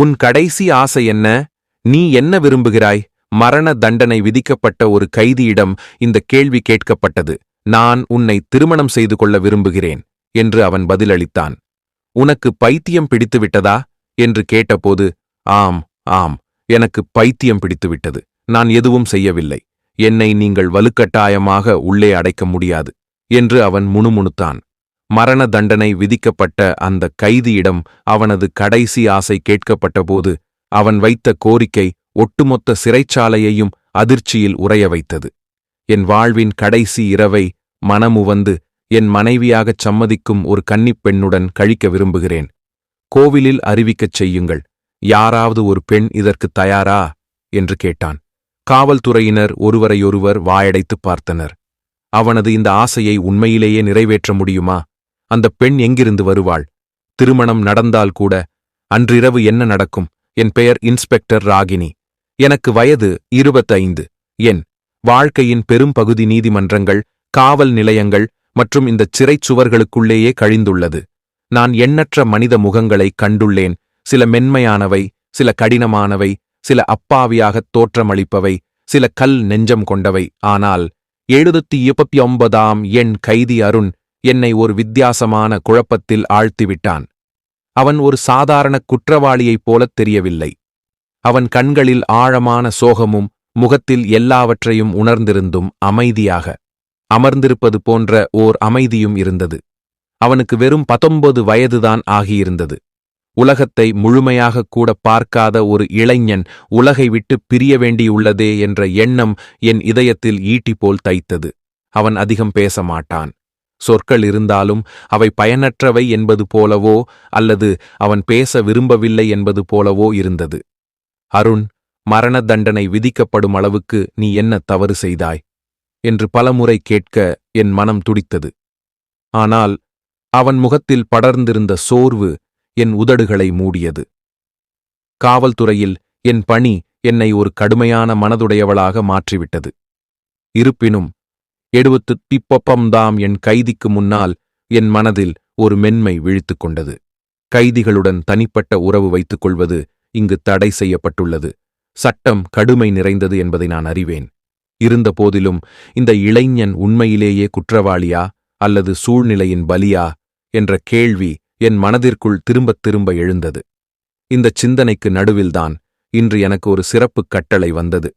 உன் கடைசி ஆசை என்ன? நீ என்ன விரும்புகிறாய்? மரண தண்டனை விதிக்கப்பட்ட ஒரு கைதியிடம் இந்த கேள்வி கேட்கப்பட்டது. நான் உன்னை திருமணம் செய்து கொள்ள விரும்புகிறேன் என்று அவன் பதிலளித்தான். உனக்கு பைத்தியம் பிடித்துவிட்டதா? என்று கேட்டபோது ஆம் ஆம் எனக்கு பைத்தியம் பிடித்துவிட்டது. நான் எதுவும் செய்யவில்லை. என்னை நீங்கள் வலுக்கட்டாயமாக உள்ளே அடைக்க முடியாது என்று அவன் முணுமுணுத்தான். மரண தண்டனை விதிக்கப்பட்ட அந்த கைதியிடம் அவனது கடைசி ஆசை கேட்கப்பட்டபோது அவன் வைத்த கோரிக்கை ஒட்டுமொத்த சிறைச்சாலையையும் அதிர்ச்சியில் உறைய வைத்தது. என் வாழ்வின் கடைசி இரவை மனமுவந்து என் மனைவியாகச் சம்மதிக்கும் ஒரு கன்னிப் பெண்ணுடன் கழிக்க விரும்புகிறேன். கோவிலில் அறிவிக்கச் செய்யுங்கள் யாராவது ஒரு பெண் இதற்கு தயாரா? என்று கேட்டான். காவல்துறையினர் ஒருவரையொருவர் வாயடைத்துப் பார்த்தனர். அவனது இந்த ஆசையை உண்மையிலேயே நிறைவேற்ற முடியுமா? அந்த பெண் எங்கிருந்து வருவாள்? திருமணம் நடந்தால் கூட அன்றிரவு என்ன நடக்கும்? என் பெயர் இன்ஸ்பெக்டர் ராகினி. எனக்கு வயது இருபத்தைந்து. என் வாழ்க்கையின் பெரும்பகுதி நீதிமன்றங்கள் காவல் நிலையங்கள் மற்றும் இந்த சிறைச் சுவர்களுக்குள்ளேயே கழிந்துள்ளது. நான் எண்ணற்ற மனித முகங்களை கண்டுள்ளேன். சில மென்மையானவை சில கடினமானவை சில அப்பாவியாகத் தோற்றமளிப்பவை சில கல் நெஞ்சம் கொண்டவை. ஆனால் எழுபத்தி இருபத்தி ஒன்பதாம் எண் கைதி அருண் என்னை ஒரு வித்தியாசமான குழப்பத்தில் ஆழ்த்திவிட்டான். அவன் ஒரு சாதாரண குற்றவாளியைப் போலத் தெரியவில்லை. அவன் கண்களில் ஆழமான சோகமும் முகத்தில் எல்லாவற்றையும் உணர்ந்திருந்தும் அமைதியாக அமர்ந்திருப்பது போன்ற ஓர் அமைதியும் இருந்தது. அவனுக்கு வெறும் பத்தொன்பது வயதுதான் ஆகியிருந்தது. உலகத்தை முழுமையாகக் கூட பார்க்காத ஒரு இளைஞன் உலகை விட்டு பிரிய வேண்டியுள்ளதே என்ற எண்ணம் என் இதயத்தில் ஈட்டி போல் தைத்தது. அவன் அதிகம் பேச மாட்டான். சொற்கள் இருந்தாலும் அவை பயனற்றவை என்பது போலவோ அல்லது அவன் பேச விரும்பவில்லை என்பது போலவோ இருந்தது. அருண் மரண தண்டனை விதிக்கப்படும் அளவுக்கு நீ என்ன தவறு செய்தாய்? என்று பலமுறை கேட்க என் மனம் துடித்தது. ஆனால் அவன் முகத்தில் படர்ந்திருந்த சோர்வு என் உதடுகளை மூடியது. காவல்துறையில் என் பணி என்னை ஒரு கடுமையான மனதுடையவளாக மாற்றிவிட்டது. இருப்பினும் எழுபத்து திப்பப்பம்தாம் என் கைதிக்கு முன்னால் என் மனதில் ஒரு மென்மை விழித்துக் கொண்டது கைதிகளுடன் தனிப்பட்ட உறவு வைத்துக் கொள்வது இங்கு தடை செய்யப்பட்டுள்ளது. சட்டம் கடுமை நிறைந்தது என்பதை நான் அறிவேன். இருந்தபோதிலும் இந்த இளைஞன் உண்மையிலேயே குற்றவாளியா அல்லது சூழ்நிலையின் பலியா என்ற கேள்வி என் மனதிற்குள் திரும்பத் திரும்ப எழுந்தது. இந்தச் சிந்தனைக்கு நடுவில்தான் இன்று எனக்கு ஒரு சிறப்புக் கட்டளை வந்தது.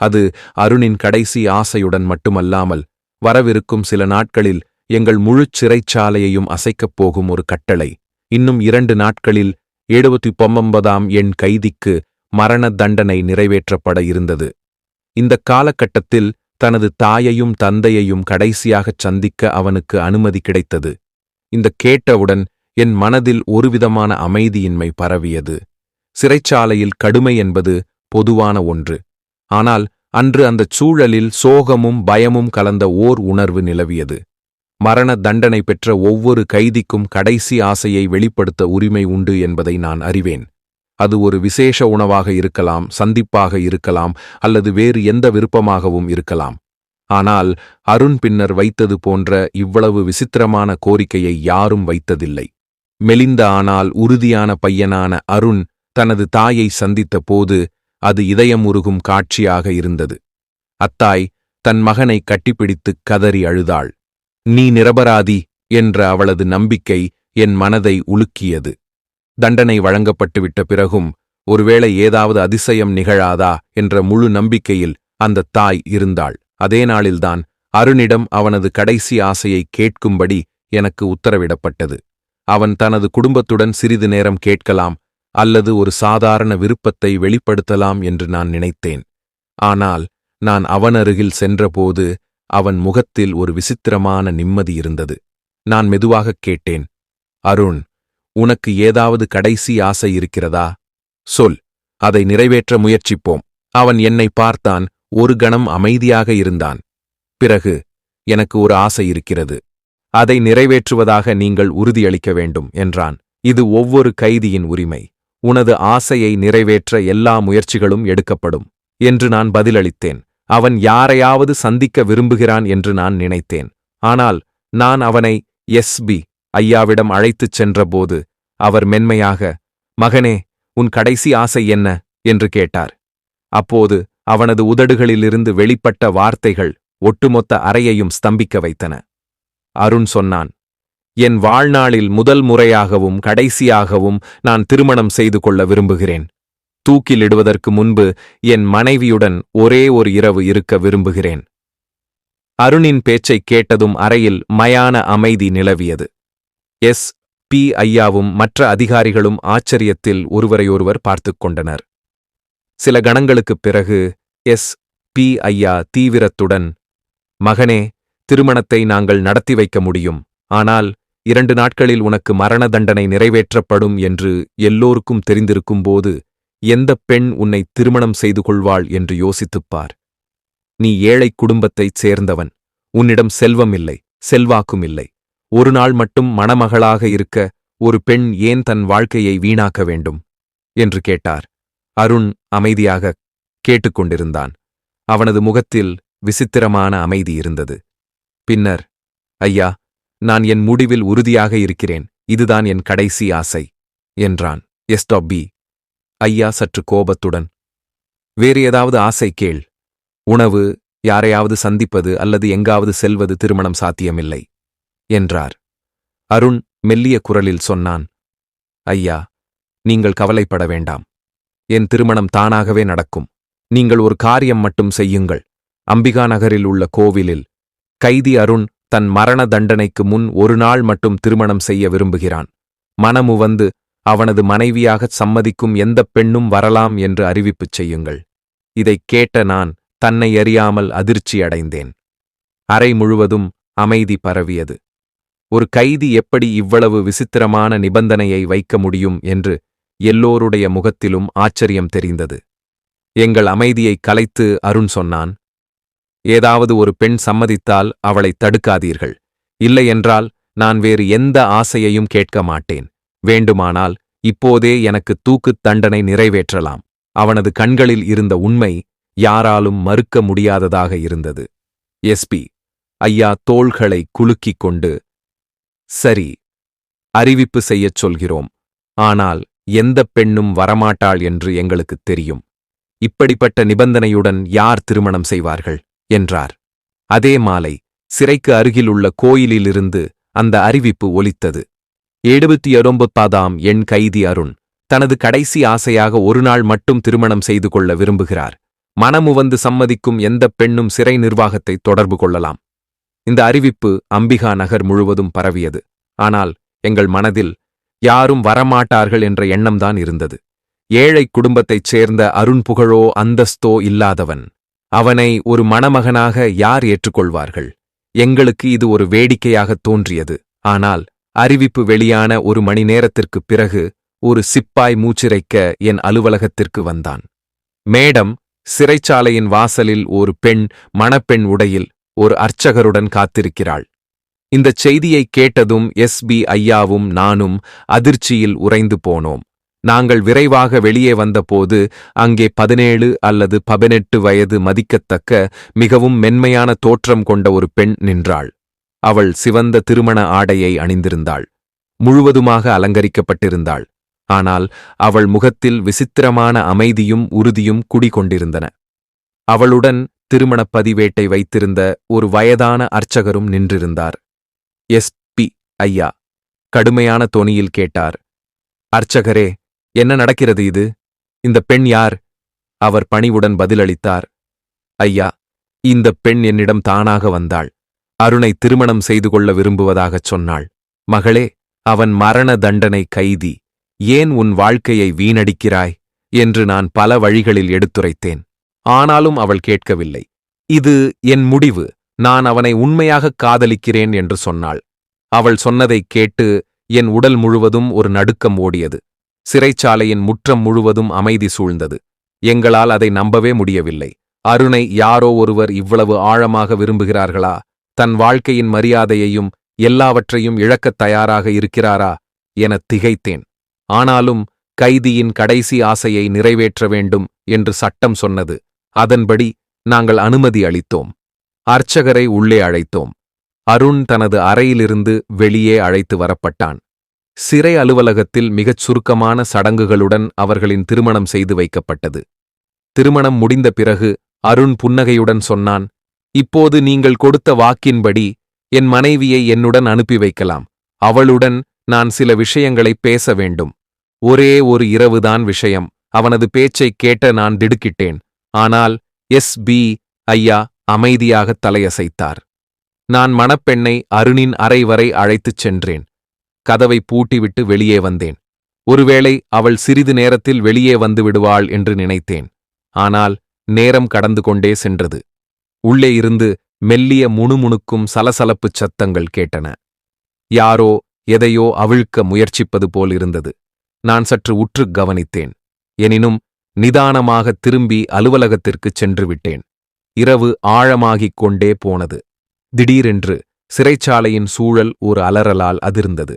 அது அருணின் கடைசி ஆசையுடன் மட்டுமல்லாமல் வரவிருக்கும் சில நாட்களில் எங்கள் முழுச் சிறைச்சாலையையும் அசைக்கப் போகும் ஒரு கட்டளை. இன்னும் இரண்டு நாட்களில் எழுபத்தி பொம்பொன்பதாம் எண் கைதிக்கு மரண தண்டனை நிறைவேற்றப்பட இருந்தது. இந்தக் காலகட்டத்தில் தனது தாயையும் தந்தையையும் கடைசியாகச் சந்திக்க அவனுக்கு அனுமதி கிடைத்தது. இந்த கேட்டவுடன் என் மனதில் ஒருவிதமான அமைதியின்மை பரவியது. சிறைச்சாலையில் கடுமை என்பது பொதுவான ஒன்று. ஆனால் அன்று அந்தச் சூழலில் சோகமும் பயமும் கலந்த ஓர் உணர்வு நிலவியது. மரண தண்டனை பெற்ற ஒவ்வொரு கைதிக்கும் கடைசி ஆசையை வெளிப்படுத்த உரிமை உண்டு என்பதை நான் அறிவேன். அது ஒரு விசேஷ உணவாக இருக்கலாம் சந்திப்பாக இருக்கலாம் அல்லது வேறு எந்த விருப்பமாகவும் இருக்கலாம். ஆனால் அருண் பின்னர் வைத்தது போன்ற இவ்வளவு விசித்திரமான கோரிக்கையை யாரும் வைத்ததில்லை. மெலிந்த ஆனால் உறுதியான பையனான அருண் தனது தாயை சந்தித்த போது அது இதயம் உருகும் காட்சியாக இருந்தது. அத்தாய் தன் மகனை கட்டிப்பிடித்துக் கதறி அழுதாள். நீ நிரபராதி என்ற அவளது நம்பிக்கை என் மனதை உலுக்கியது. தண்டனை வழங்கப்பட்டுவிட்ட பிறகும் ஒருவேளை ஏதாவது அதிசயம் நிகழாதா என்ற முழு நம்பிக்கையில் அந்த தாய் இருந்தாள். அதே நாளில்தான் அருணிடம் அவனது கடைசி ஆசையை கேட்கும்படி எனக்கு உத்தரவிடப்பட்டது. அவன் தனது குடும்பத்துடன் சிறிது நேரம் கேட்கலாம் அல்லது ஒரு சாதாரண விருப்பத்தை வெளிப்படுத்தலாம் என்று நான் நினைத்தேன். ஆனால் நான் அவனருகில் சென்றபோது அவன் முகத்தில் ஒரு விசித்திரமான நிம்மதி இருந்தது. நான் மெதுவாகக் கேட்டேன் அருண் உனக்கு ஏதாவது கடைசி ஆசை இருக்கிறதா? சொல் அதை நிறைவேற்ற முயற்சிப்போம். அவன் என்னை பார்த்தான் ஒரு கணம் அமைதியாக இருந்தான். பிறகு எனக்கு ஒரு ஆசை இருக்கிறது. அதை நிறைவேற்றுவதாக நீங்கள் உறுதியளிக்க வேண்டும் என்றான். இது ஒவ்வொரு கைதியின் உரிமை. உனது ஆசையை நிறைவேற்ற எல்லா முயற்சிகளும் எடுக்கப்படும் என்று நான் பதிலளித்தேன். அவன் யாரையாவது சந்திக்க விரும்புகிறான் என்று நான் நினைத்தேன். ஆனால் நான் அவனை எஸ்பி ஐயாவிடம் அழைத்துச் சென்றபோது அவர் மென்மையாக மகனே உன் கடைசி ஆசை என்ன? என்று கேட்டார். அப்போது அவனது உதடுகளிலிருந்து வெளிப்பட்ட வார்த்தைகள் ஒட்டுமொத்த அறையையும் ஸ்தம்பிக்க வைத்தன. அருண் சொன்னான் என் வாழ்நாளில் முதல் முறையாகவும் கடைசியாகவும் நான் திருமணம் செய்து கொள்ள விரும்புகிறேன். தூக்கிலிடுவதற்கு முன்பு என் மனைவியுடன் ஒரே ஒரு இரவு இருக்க விரும்புகிறேன். அருணின் பேச்சைக் கேட்டதும் அறையில் மயான அமைதி நிலவியது. எஸ். பி. ஐயாவும் மற்ற அதிகாரிகளும் ஆச்சரியத்தில் ஒருவரையொருவர் பார்த்துக் கொண்டனர். சில கணங்களுக்குப் பிறகு எஸ். பி. ஐயா தீவிரத்துடன் மகனே திருமணத்தை நாங்கள் நடத்தி வைக்க முடியும். ஆனால் இரண்டு நாட்களில் உனக்கு மரண தண்டனை நிறைவேற்றப்படும் என்று எல்லோருக்கும் தெரிந்திருக்கும் போது எந்தப் பெண் உன்னை திருமணம் செய்து கொள்வாள் என்று யோசித்துப் பார் நீ ஏழைக் குடும்பத்தைச் சேர்ந்தவன். உன்னிடம் செல்வம் இல்லை செல்வாக்கும் இல்லை ஒரு நாள் மட்டும் மணமகளாக இருக்க ஒரு பெண் ஏன் தன் வாழ்க்கையை வீணாக்க வேண்டும்? என்று கேட்டார். அருண் அமைதியாக கேட்டுக்கொண்டிருந்தான் அவனது முகத்தில் விசித்திரமான அமைதி இருந்தது. பின்னர் ஐயா நான் என் முடிவில் உறுதியாக இருக்கிறேன் இதுதான் என் கடைசி ஆசை என்றான். எஸ்டாப் பி. ஐயா சற்று கோபத்துடன் வேறு ஏதாவது ஆசை கேள். உணவு யாரையாவது சந்திப்பது அல்லது எங்காவது செல்வது திருமணம் சாத்தியமில்லை என்றார். அருண் மெல்லிய குரலில் சொன்னான் ஐயா நீங்கள் கவலைப்பட வேண்டாம். என் திருமணம் தானாகவே நடக்கும். நீங்கள் ஒரு காரியம் மட்டும் செய்யுங்கள். அம்பிகா நகரில் உள்ள கோவிலில் கைதி அருண் தன் மரண தண்டனைக்கு முன் ஒரு நாள் மட்டும் திருமணம் செய்ய விரும்புகிறான். மனமு வந்து அவனது மனைவியாகச் சம்மதிக்கும் எந்தப் பெண்ணும் வரலாம் என்று அறிவிப்புச் செய்யுங்கள். இதைக் கேட்ட நான் தன்னை அறியாமல் அதிர்ச்சி அடைந்தேன். அறை முழுவதும் அமைதி பரவியது. ஒரு கைதி எப்படி இவ்வளவு விசித்திரமான நிபந்தனையை வைக்க முடியும் என்று எல்லோருடைய முகத்திலும் ஆச்சரியம் தெரிந்தது. எங்கள் அமைதியைக் கலைத்து அருண் சொன்னான் ஏதாவது ஒரு பெண் சம்மதித்தால் அவளை தடுக்காதீர்கள். இல்லையென்றால் நான் வேறு எந்த ஆசையையும் கேட்க மாட்டேன். வேண்டுமானால் இப்போதே எனக்கு தூக்குத் தண்டனை நிறைவேற்றலாம். அவனது கண்களில் இருந்த உண்மை யாராலும் மறுக்க முடியாததாக இருந்தது. எஸ்பி ஐயா தோள்களை குலுக்கிக் கொண்டு சரி அறிவிப்பு செய்யச் சொல்கிறோம். ஆனால் எந்தப் பெண்ணும் வரமாட்டாள் என்று எங்களுக்குத் தெரியும். இப்படிப்பட்ட நிபந்தனையுடன் யார் திருமணம் செய்வார்கள்? என்றார். அதே மாலை சிறைக்கு அருகிலுள்ள கோயிலிலிருந்து அந்த அறிவிப்பு ஒலித்தது. எழுபத்தி ஒன்பதாம் எண் கைதி அருண் தனது கடைசி ஆசையாக ஒரு நாள் மட்டும் திருமணம் செய்து கொள்ள விரும்புகிறார். மனமுவந்து சம்மதிக்கும் எந்தப் பெண்ணும் சிறை நிர்வாகத்தை தொடர்பு கொள்ளலாம். இந்த அறிவிப்பு அம்பிகா நகர் முழுவதும் பரவியது. ஆனால் எங்கள் மனதில் யாரும் வரமாட்டார்கள் என்ற எண்ணம்தான் இருந்தது. ஏழை குடும்பத்தைச் சேர்ந்த அருண் புகழோ அந்தஸ்தோ இல்லாதவன் அவனை ஒரு மணமகனாக யார் ஏற்றுக்கொள்வார்கள்? எங்களுக்கு இது ஒரு வேடிக்கையாகத் தோன்றியது. ஆனால் அறிவிப்பு வெளியான ஒரு மணி நேரத்திற்குப் பிறகு ஒரு சிப்பாய் மூச்சிரைக்க என் அலுவலகத்திற்கு வந்தான். மேடம் சிறைச்சாலையின் வாசலில் ஒரு பெண் மணப்பெண் உடையில் ஒரு அர்ச்சகருடன் காத்திருக்கிறாள். இந்தச் செய்தியைக் கேட்டதும் எஸ் பி ஐயாவும் நானும் அதிர்ச்சியில் உறைந்து போனோம். நாங்கள் விரைவாக வெளியே வந்தபோது அங்கே பதினேழு அல்லது பதினெட்டு வயது மதிக்கத்தக்க மிகவும் மென்மையான தோற்றம் கொண்ட ஒரு பெண் நின்றாள். அவள் சிவந்த திருமண ஆடையை அணிந்திருந்தாள். முழுவதுமாக அலங்கரிக்கப்பட்டிருந்தாள். ஆனால் அவள் முகத்தில் விசித்திரமான அமைதியும் உறுதியும் குடிகொண்டிருந்தன. அவளுடன் திருமணப் பதிவேட்டை வைத்திருந்த ஒரு வயதான அர்ச்சகரும் நின்றிருந்தார். எஸ். பி. ஐயா கடுமையான தொனியில் கேட்டார் அர்ச்சகரே என்ன நடக்கிறது இது? இந்த பெண் யார்? அவர் பணிவுடன் பதிலளித்தார். ஐயா இந்த பெண் என்னிடம் தானாக வந்தாள். அருணை திருமணம் செய்து கொள்ள விரும்புவதாகச் சொன்னாள். மகளே அவன் மரண தண்டனை கைதி. ஏன் உன் வாழ்க்கையை வீணடிக்கிறாய்? என்று நான் பல வழிகளில் எடுத்துரைத்தேன். ஆனாலும் அவள் கேட்கவில்லை. இது என் முடிவு. நான் அவனை உண்மையாகக் காதலிக்கிறேன் என்று சொன்னாள். அவள் சொன்னதைக் கேட்டு என் உடல் முழுவதும் ஒரு நடுக்கம் ஓடியது. சிறைச்சாலையின் முற்றம் முழுவதும் அமைதி சூழ்ந்தது. எங்களால் அதை நம்பவே முடியவில்லை. அருணை யாரோ ஒருவர் இவ்வளவு ஆழமாக விரும்புகிறார்களா? தன் வாழ்க்கையின் மரியாதையையும் எல்லாவற்றையும் இழக்கத் தயாராக இருக்கிறாரா? எனத் திகைத்தேன். ஆனாலும் கைதியின் கடைசி ஆசையை நிறைவேற்ற வேண்டும் என்று சட்டம் சொன்னது. அதன்படி நாங்கள் அனுமதி அளித்தோம். அர்ச்சகரை உள்ளே அழைத்தோம். அருண் தனது அறையிலிருந்து வெளியே அழைத்து வரப்பட்டான். சிறை அலுவலகத்தில் மிகச் சுருக்கமான சடங்குகளுடன் அவர்களின் திருமணம் செய்து வைக்கப்பட்டது. திருமணம் முடிந்த பிறகு அருண் புன்னகையுடன் சொன்னான் இப்போது நீங்கள் கொடுத்த வாக்கின்படி என் மனைவியை என்னுடன் அனுப்பி வைக்கலாம். அவளுடன் நான் சில விஷயங்களை பேச வேண்டும். ஒரே ஒரு இரவுதான் விஷயம். அவனது பேச்சைக் கேட்ட நான் திடுக்கிட்டேன். ஆனால் எஸ். பி. ஐயா அமைதியாக தலையசைத்தார். நான் மணப்பெண்ணை அருணின் அறை வரை அழைத்துச் சென்றேன். கதவை பூட்டிவிட்டு வெளியே வந்தேன். ஒருவேளை அவள் சிறிது நேரத்தில் வெளியே வந்து விடுவாள் என்று நினைத்தேன். ஆனால் நேரம் கடந்து கொண்டே சென்றது. உள்ளே இருந்து மெல்லிய முணுமுணுக்கும் சலசலப்புச் சத்தங்கள் கேட்டன. யாரோ எதையோ அவிழ்க்க முயற்சிப்பது போல் இருந்தது. நான் சற்று உற்றுக் கவனித்தேன். எனினும் நிதானமாக திரும்பி அலுவலகத்திற்குச் சென்று விட்டேன். இரவு ஆழமாகிக் கொண்டே போனது. திடீரென்று சிறைச்சாலையின் சூழல் ஒரு அலறலால் அதிர்ந்தது.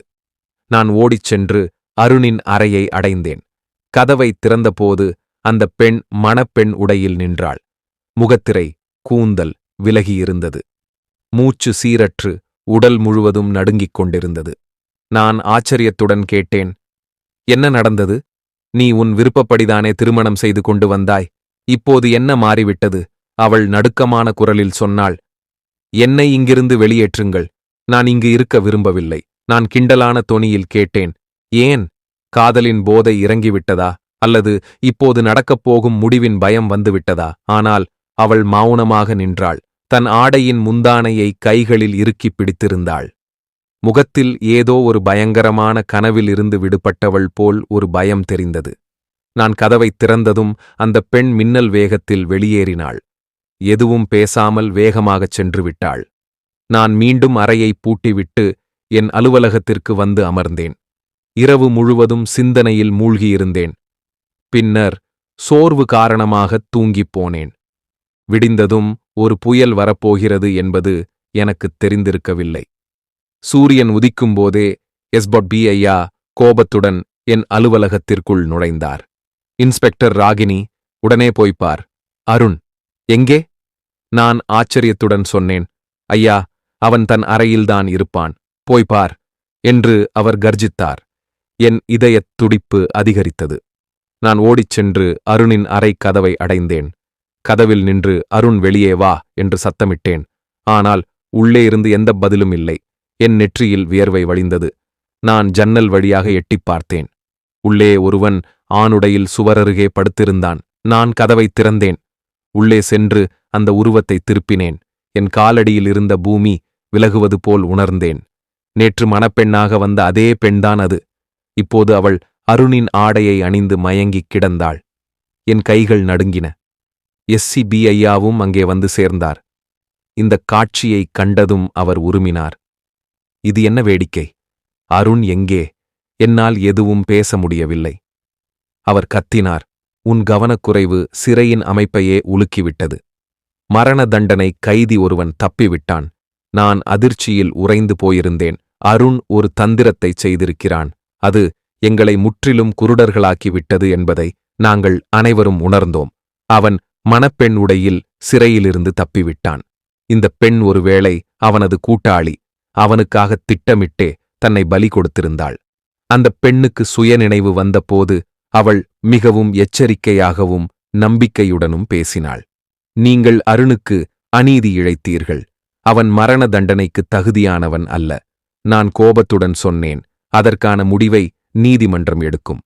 நான் ஓடிச் சென்று அருணின் அறையை அடைந்தேன். கதவை திறந்தபோது அந்த பெண் மணப்பெண் உடையில் நின்றாள். முகத்திரை கூந்தல் விலகியிருந்தது. மூச்சு சீரற்று உடல் முழுவதும் நடுங்கிக் கொண்டிருந்தது. நான் ஆச்சரியத்துடன் கேட்டேன் என்ன நடந்தது? நீ உன் விருப்பப்படிதானே திருமணம் செய்து கொண்டு வந்தாய்? இப்போது என்ன மாறிவிட்டது? அவள் நடுக்கமான குரலில் சொன்னாள் என்னை இங்கிருந்து வெளியேற்றுங்கள். நான் இங்கு இருக்க விரும்பவில்லை. நான் கிண்டலான தொனியில் கேட்டேன் ஏன்? காதலின் போதை இறங்கிவிட்டதா? அல்லது இப்போது நடக்கப் போகும் முடிவின் பயம் வந்துவிட்டதா? ஆனால் அவள் மௌனமாக நின்றாள் தன் ஆடையின் முந்தானையை கைகளில் இறுக்கிப் பிடித்திருந்தாள். முகத்தில் ஏதோ ஒரு பயங்கரமான கனவில் இருந்து விடுபட்டவள் போல் ஒரு பயம் தெரிந்தது. நான் கதவைத் திறந்ததும் அந்த பெண் மின்னல் வேகத்தில் வெளியேறினாள். எதுவும் பேசாமல் வேகமாகச் சென்று விட்டாள். நான் மீண்டும் அறையை பூட்டிவிட்டு என் அலுவலகத்திற்கு வந்து அமர்ந்தேன். இரவு முழுவதும் சிந்தனையில் மூழ்கியிருந்தேன். பின்னர் சோர்வு காரணமாகத் தூங்கிப் போனேன். விடிந்ததும் ஒரு புயல் வரப்போகிறது என்பது எனக்குத் தெரிந்திருக்கவில்லை. சூரியன் உதிக்கும்போதே எஸ்பட் பி ஐயா கோபத்துடன் என் அலுவலகத்திற்குள் நுழைந்தார். இன்ஸ்பெக்டர் ராகினி உடனே போய்ப்பார் அருண் எங்கே? நான் ஆச்சரியத்துடன் சொன்னேன். ஐயா அவன் தன் அறையில்தான் இருப்பான். போய் பார் என்று அவர் கர்ஜித்தார். என் இதயத் துடிப்பு அதிகரித்தது. நான் ஓடிச் சென்று அருணின் அறை கதவை அடைந்தேன். கதவில் நின்று அருண் வெளியே வா என்று சத்தமிட்டேன். ஆனால் உள்ளே இருந்து எந்த பதிலும் இல்லை. என் நெற்றியில் வியர்வை வழிந்தது. நான் ஜன்னல் வழியாக எட்டிப் பார்த்தேன். உள்ளே ஒருவன் ஆணுடையில் சுவரருகே படுத்திருந்தான். நான் கதவைத் திறந்தேன். உள்ளே சென்று அந்த உருவத்தை திருப்பினேன். என் காலடியில் இருந்த பூமி விலகுவது போல் உணர்ந்தேன். நேற்று மணப்பெண்ணாக வந்த அதே பெண்தான் அது. இப்போது அவள் அருணின் ஆடையை அணிந்து மயங்கிக் கிடந்தாள். என் கைகள் நடுங்கின. எஸ்சி பி ஐயாவும் அங்கே வந்து சேர்ந்தார். இந்தக் காட்சியைக் கண்டதும் அவர் உருமினார். இது என்ன வேடிக்கை? அருண் எங்கே? என்னால் எதுவும் பேச முடியவில்லை. அவர் கத்தினார். உன் கவனக்குறைவு சிறையின் அமைப்பையே உலுக்கிவிட்டது. மரண தண்டனை கைதி ஒருவன் தப்பிவிட்டான். நான் அதிர்ச்சியில் உறைந்து போயிருந்தேன். அருண் ஒரு தந்திரத்தைச் செய்திருக்கிறான். அது எங்களை முற்றிலும் குருடர்களாக்கிவிட்டது என்பதை நாங்கள் அனைவரும் உணர்ந்தோம். அவன் மணப்பெண் உடையில் சிறையிலிருந்து தப்பிவிட்டான். இந்த பெண் ஒருவேளை அவனது கூட்டாளி அவனுக்காகத் திட்டமிட்டே தன்னை பலி கொடுத்திருந்தாள். அந்த பெண்ணுக்கு சுயநினைவு வந்தபோது அவள் மிகவும் எச்சரிக்கையாகவும் நம்பிக்கையுடனும் பேசினாள். நீங்கள் அருணுக்கு அநீதி இழைத்தீர்கள். அவன் மரண தண்டனைக்கு தகுதியானவன் அல்ல. நான் கோபத்துடன் சொன்னேன் அதற்கான முடிவை நீதிமன்றம் எடுக்கும்.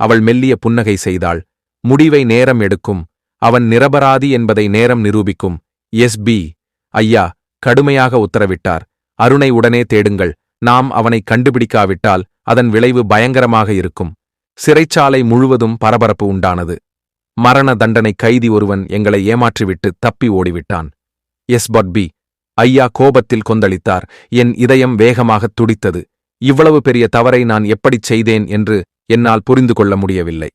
அவள் மெல்லிய புன்னகை செய்தாள் முடிவை நேரம் எடுக்கும் அவன் நிரபராதி என்பதை நேரம் நிரூபிக்கும். எஸ் பி ஐயா கடுமையாக உத்தரவிட்டார் அருணை உடனே தேடுங்கள் நாம் அவனை கண்டுபிடிக்காவிட்டால் அதன் விளைவு பயங்கரமாக இருக்கும். சிறைச்சாலை முழுவதும் பரபரப்பு உண்டானது. மரண தண்டனை கைதி ஒருவன் எங்களை ஏமாற்றிவிட்டு தப்பி ஓடிவிட்டான். எஸ் பட்பி ஐயா கோபத்தில் கொந்தளித்தார். என் இதயம் வேகமாகத் துடித்தது. இவ்வளவு பெரிய தவறை நான் எப்படிச் செய்தேன் என்று என்னால் புரிந்து கொள்ள முடியவில்லை.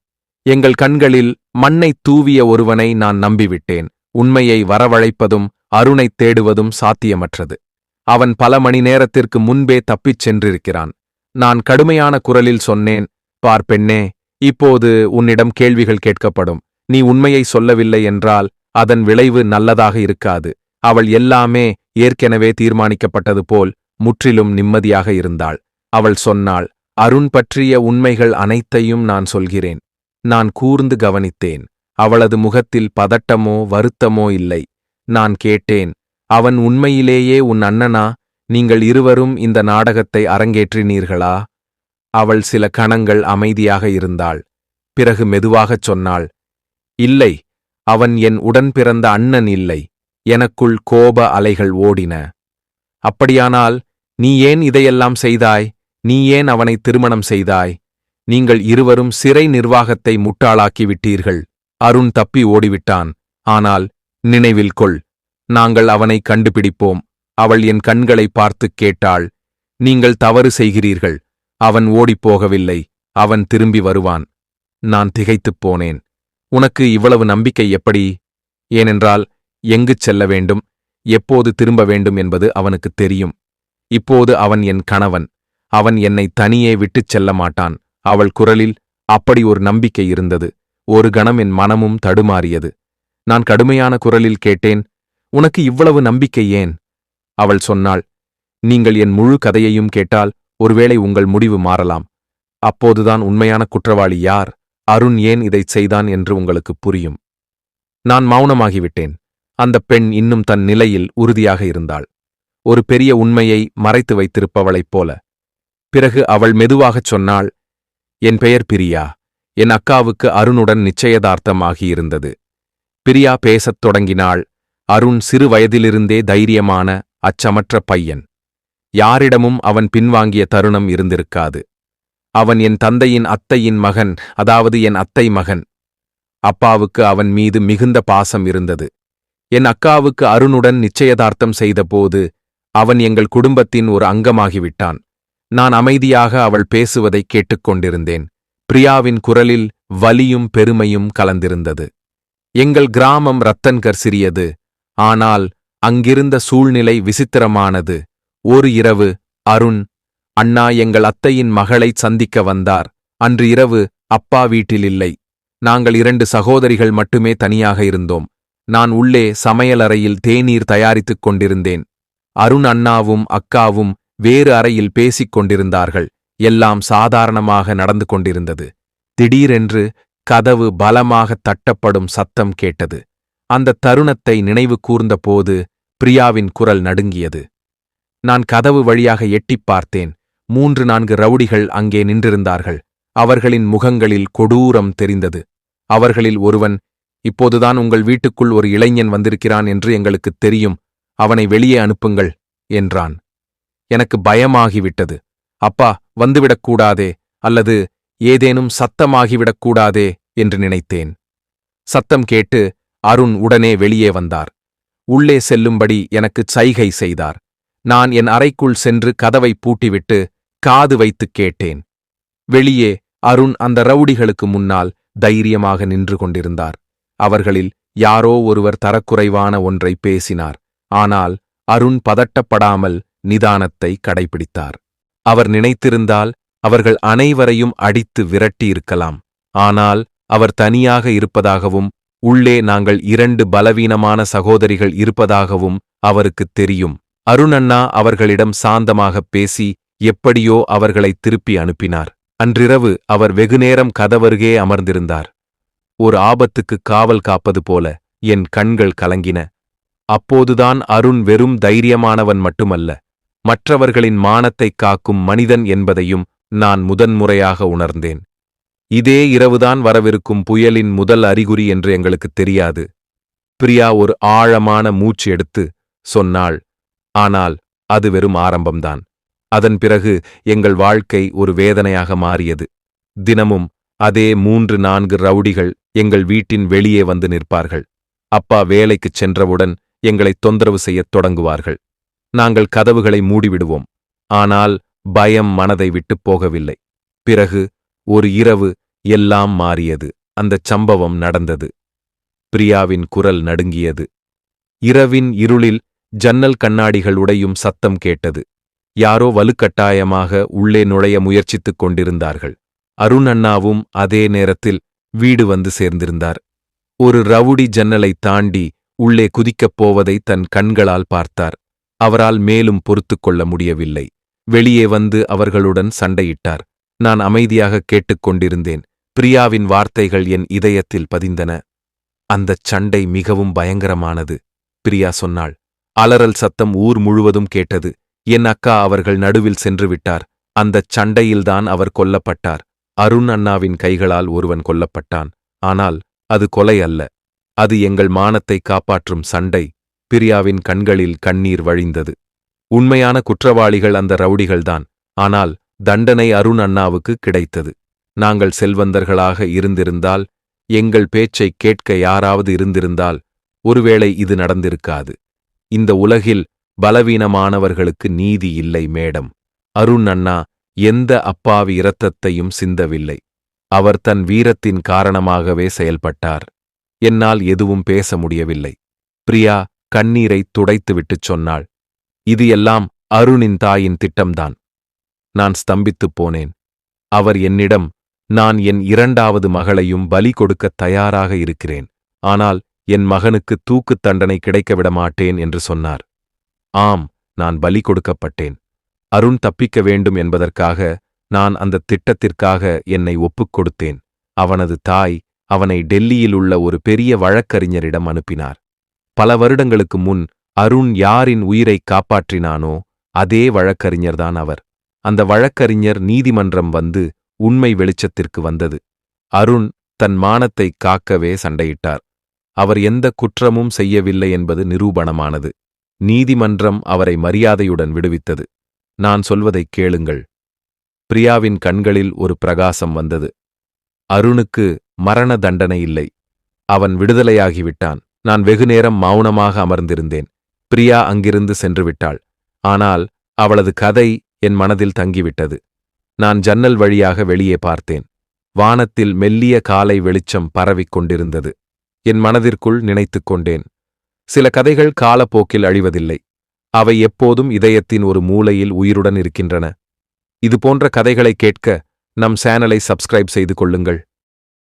எங்கள் கண்களில் மண்ணைத் தூவிய ஒருவனை நான் நம்பிவிட்டேன். உண்மையை வரவழைப்பதும் அருணைத் தேடுவதும் சாத்தியமற்றது. அவன் பல மணி நேரத்திற்கு முன்பே தப்பிச் சென்றிருக்கிறான். நான் கடுமையான குரலில் சொன்னேன் பார் பெண்ணே இப்போது உன்னிடம் கேள்விகள் கேட்கப்படும். நீ உண்மையை சொல்லவில்லை என்றால் அதன் விளைவு நல்லதாக இருக்காது. அவள் எல்லாமே ஏற்கெனவே தீர்மானிக்கப்பட்டது போல் முற்றிலும் நிம்மதியாக இருந்தாள். அவள் சொன்னாள் அருண் பற்றிய உண்மைகள் அனைத்தையும் நான் சொல்கிறேன். நான் கூர்ந்து கவனித்தேன். அவளது முகத்தில் பதட்டமோ வருத்தமோ இல்லை. நான் கேட்டேன் அவன் உண்மையிலேயே உன் அண்ணனா? நீங்கள் இருவரும் இந்த நாடகத்தை அரங்கேற்றினீர்களா? அவள் சில கணங்கள் அமைதியாக இருந்தாள். பிறகு மெதுவாகச் சொன்னாள் இல்லை அவன் என் உடன் பிறந்த அண்ணன் இல்லை. எனக்குள் கோப அலைகள் ஓடின. அப்படியானால் நீ ஏன் இதையெல்லாம் செய்தாய்? நீ ஏன் அவனை திருமணம் செய்தாய்? நீங்கள் இருவரும் சிறை நிர்வாகத்தை முட்டாளாக்கி விட்டீர்கள் அருண் தப்பி ஓடிவிட்டான். ஆனால் நினைவில் கொள். நாங்கள் அவனை கண்டுபிடிப்போம். அவள் என் கண்களை பார்த்துக் கேட்டாள். நீங்கள் தவறு செய்கிறீர்கள். அவன் ஓடிப்போகவில்லை. அவன் திரும்பி வருவான். நான் திகைத்துப் போனேன். உனக்கு இவ்வளவு நம்பிக்கை எப்படி? ஏனென்றால் எங்குச் செல்ல வேண்டும் எப்போது திரும்ப வேண்டும் என்பது அவனுக்குத் தெரியும். இப்போது அவன் என் கணவன் அவன் என்னை தனியே விட்டுச் செல்ல மாட்டான். அவள் குரலில் அப்படி ஒரு நம்பிக்கை இருந்தது. ஒரு கணம் என் மனமும் தடுமாறியது. நான் கடுமையான குரலில் கேட்டேன் உனக்கு இவ்வளவு நம்பிக்கை ஏன்? அவள் சொன்னாள் நீங்கள் என் முழு கதையையும் கேட்டால் ஒருவேளை உங்கள் முடிவு மாறலாம். அப்போதுதான் உண்மையான குற்றவாளி யார்? அருண் ஏன் இதைச் செய்தான் என்று உங்களுக்கு புரியும். நான் மௌனமாகிவிட்டேன். அந்தப் பெண் இன்னும் தன் நிலையில் உறுதியாக இருந்தாள். ஒரு பெரிய உண்மையை மறைத்து வைத்திருப்பவளைப் போல. பிறகு அவள் மெதுவாகச் சொன்னாள் என் பெயர் பிரியா. என் அக்காவுக்கு அருணுடன் நிச்சயதார்த்தமாகியிருந்தது. பிரியா பேசத் தொடங்கினாள். அருண் சிறு வயதிலிருந்தே தைரியமான அச்சமற்ற பையன். யாரிடமும் அவன் பின்வாங்கிய தருணம் இருந்திருக்காது. அவன் என் தந்தையின் அத்தையின் மகன் அதாவது என் அத்தை மகன். அப்பாவுக்கு அவன் மீது மிகுந்த பாசம் இருந்தது. என் அக்காவுக்கு அருணுடன் நிச்சயதார்த்தம் செய்தபோது அவன் எங்கள் குடும்பத்தின் ஒரு அங்கமாகிவிட்டான். நான் அமைதியாக அவள் பேசுவதைக் கேட்டுக்கொண்டிருந்தேன். பிரியாவின் குரலில் வலியும் பெருமையும் கலந்திருந்தது. எங்கள் கிராமம் ரத்தன்கர் சிறியது. ஆனால் அங்கிருந்த சூழ்நிலை விசித்திரமானது. ஒரு இரவு அருண் அண்ணா எங்கள் அத்தையின் மகளைச் சந்திக்க வந்தார். அன்று இரவு அப்பா வீட்டில் இல்லை. நாங்கள் இரண்டு சகோதரிகள் மட்டுமே தனியாக இருந்தோம். நான் உள்ளே சமையலறையில் தேநீர் தயாரித்துக் கொண்டிருந்தேன். அருண் அண்ணாவும் அக்காவும் வேறு அறையில் பேசிக் கொண்டிருந்தார்கள். எல்லாம் சாதாரணமாக நடந்து கொண்டிருந்தது. திடீரென்று கதவு பலமாக தட்டப்படும் சத்தம் கேட்டது. அந்த தருணத்தை நினைவு கூர்ந்தபோது பிரியாவின் குரல் நடுங்கியது. நான் கதவு வழியாக எட்டிப் பார்த்தேன். மூன்று நான்கு ரவுடிகள் அங்கே நின்றிருந்தார்கள். அவர்களின் முகங்களில் கொடூரம் தெரிந்தது. அவர்களில் ஒருவன் இப்போதுதான் உங்கள் வீட்டுக்குள் ஒரு இளைஞன் வந்திருக்கிறான் என்று எங்களுக்குத் தெரியும். அவனை வெளியே அனுப்புங்கள் என்றான். எனக்கு பயமாகிவிட்டது. அப்பா வந்துவிடக்கூடாதே அல்லது ஏதேனும் சத்தமாகிவிடக்கூடாதே என்று நினைத்தேன். சத்தம் கேட்டு அருண் உடனே வெளியே வந்தார். உள்ளே செல்லும்படி எனக்கு சைகை செய்தார். நான் என் அறைக்குள் சென்று கதவை பூட்டிவிட்டு காது வைத்துக் கேட்டேன். வெளியே அருண் அந்த ரவுடிகளுக்கு முன்னால் தைரியமாக நின்று கொண்டிருந்தார். அவர்களில் யாரோ ஒருவர் தரக்குறைவான ஒன்றை பேசினார். ஆனால் அருண் பதட்டப்படாமல் நிதானத்தை கடைபிடித்தார். அவர் நினைத்திருந்தால் அவர்கள் அனைவரையும் அடித்து விரட்டியிருக்கலாம். ஆனால் அவர் தனியாக இருப்பதாகவும் உள்ளே நாங்கள் இரண்டு பலவீனமான சகோதரிகள் இருப்பதாகவும் அவருக்குத் தெரியும். அருணண்ணா அவர்களிடம் சாந்தமாகப் பேசி எப்படியோ அவர்களை திருப்பி அனுப்பினார். அன்றிரவு அவர் வெகுநேரம் கதவருகே அமர்ந்திருந்தார். ஒரு ஆபத்துக்கு காவல் காப்பது போல என் கண்கள் கலங்கின. அப்போதுதான் அருண் வெறும் தைரியமானவன் மட்டுமல்ல மற்றவர்களின் மானத்தைக் காக்கும் மனிதன் என்பதையும் நான் முதன்முறையாக உணர்ந்தேன். இதே இரவுதான் வரவிருக்கும் புயலின் முதல் அறிகுறி என்று எங்களுக்குத் தெரியாது. பிரியா ஒரு ஆழமான மூச்சு எடுத்து சொன்னாள் ஆனால் அது வெறும் ஆரம்பம்தான். அதன் பிறகு எங்கள் வாழ்க்கை ஒரு வேதனையாக மாறியது. தினமும் அதே மூன்று நான்கு ரவுடிகள் எங்கள் வீட்டின் வெளியே வந்து நிற்பார்கள். அப்பா வேலைக்குச் சென்றவுடன் எங்களை தொந்தரவு செய்யத் தொடங்குவார்கள். நாங்கள் கதவுகளை மூடிவிடுவோம். ஆனால் பயம் மனதை விட்டுப் போகவில்லை. பிறகு ஒரு இரவு எல்லாம் மாறியது. அந்தச் சம்பவம் நடந்தது. பிரியாவின் குரல் நடுங்கியது. இரவின் இருளில் ஜன்னல் கண்ணாடிகள் உடையும் சத்தம் கேட்டது. யாரோ வலுக்கட்டாயமாக உள்ளே நுழைய முயற்சித்துக் கொண்டிருந்தார்கள். அருண் அண்ணாவும் அதே நேரத்தில் வீடு வந்து சேர்ந்திருந்தார். ஒரு ரவுடி ஜன்னலை தாண்டி உள்ளே குதிக்கப் போவதை தன் கண்களால் பார்த்தார். அவரால் மேலும் பொறுத்துக் கொள்ள முடியவில்லை. வெளியே வந்து அவர்களுடன் சண்டையிட்டார். நான் அமைதியாக கேட்டுக்கொண்டிருந்தேன் பிரியாவின் வார்த்தைகள் என் இதயத்தில் பதிந்தன. அந்தச் சண்டை மிகவும் பயங்கரமானது பிரியா சொன்னாள். அலறல் சத்தம் ஊர் முழுவதும் கேட்டது. என் அக்கா அவர்கள் நடுவில் சென்று விட்டார். அந்தச் சண்டையில்தான் அவர் கொல்லப்பட்டார். அருண் அண்ணாவின் கைகளால் ஒருவன் கொல்லப்பட்டான். ஆனால் அது கொலை அல்ல. அது எங்கள் மானத்தை காப்பாற்றும் சண்டை. பிரியாவின் கண்களில் கண்ணீர் வழிந்தது. உண்மையான குற்றவாளிகள் அந்த ரவுடிகள்தான். ஆனால் தண்டனை அருண் அண்ணாவுக்கு கிடைத்தது. நாங்கள் செல்வந்தர்களாக இருந்திருந்தால் எங்கள் பேச்சைக் கேட்க யாராவது இருந்திருந்தால் ஒருவேளை இது நடந்திருக்காது. இந்த உலகில் பலவீனமானவர்களுக்கு நீதி இல்லை மேடம். அருண் அண்ணா எந்த அப்பாவி இரத்தத்தையும் சிந்தவில்லை. அவர் தன் வீரத்தின் காரணமாகவே செயல்பட்டார். என்னால் எதுவும் பேச முடியவில்லை. பிரியா கண்ணீரை துடைத்துவிட்டுச் சொன்னாள். இது எல்லாம் அருணின் தாயின் திட்டம்தான். நான் ஸ்தம்பித்துப் போனேன். அவர் என்னிடம் நான் என் இரண்டாவது மகளையும் பலி கொடுக்கத் தயாராக இருக்கிறேன். ஆனால் என் மகனுக்கு தூக்குத் தண்டனை கிடைக்கவிட மாட்டேன் என்று சொன்னார். ஆம் நான் பலி கொடுக்கப்பட்டேன். அருண் தப்பிக்க வேண்டும் என்பதற்காக நான் அந்த திட்டத்திற்காக என்னை ஒப்புக் கொடுத்தேன். அவனது தாய் அவனை டெல்லியில் உள்ள ஒரு பெரிய வழக்கறிஞரிடம் அனுப்பினார். பல வருடங்களுக்கு முன் அருண் யாரின் உயிரைக் காப்பாற்றினானோ அதே வழக்கறிஞர்தான் அவர். அந்த வழக்கறிஞர் நீதிமன்றம் வந்து உண்மை வெளிச்சத்திற்கு வந்தது. அருண் தன் மானத்தைக் காக்கவே சண்டையிட்டார். அவர் எந்த குற்றமும் செய்யவில்லை என்பது நிரூபணமானது. நீதிமன்றம் அவரை மரியாதையுடன் விடுவித்தது. நான் சொல்வதைக் கேளுங்கள். பிரியாவின் கண்களில் ஒரு பிரகாசம் வந்தது. அருணுக்கு மரண தண்டனை இல்லை. அவன் விடுதலையாகிவிட்டான். நான் வெகுநேரம் மௌனமாக அமர்ந்திருந்தேன். பிரியா அங்கிருந்து சென்று விட்டாள். ஆனால் அவளது கதை என் மனதில் தங்கிவிட்டது. நான் ஜன்னல் வழியாக வெளியே பார்த்தேன். வானத்தில் மெல்லிய காலை வெளிச்சம் பரவிக் கொண்டிருந்தது. என் மனதிற்குள் நினைத்துக் கொண்டேன். சில கதைகள் காலப்போக்கில் அழிவதில்லை. அவை எப்போதும் இதயத்தின் ஒரு மூலையில் உயிருடன் இருக்கின்றன. இதுபோன்ற கதைகளை கேட்க நம் சேனலை சப்ஸ்கிரைப் செய்து கொள்ளுங்கள்.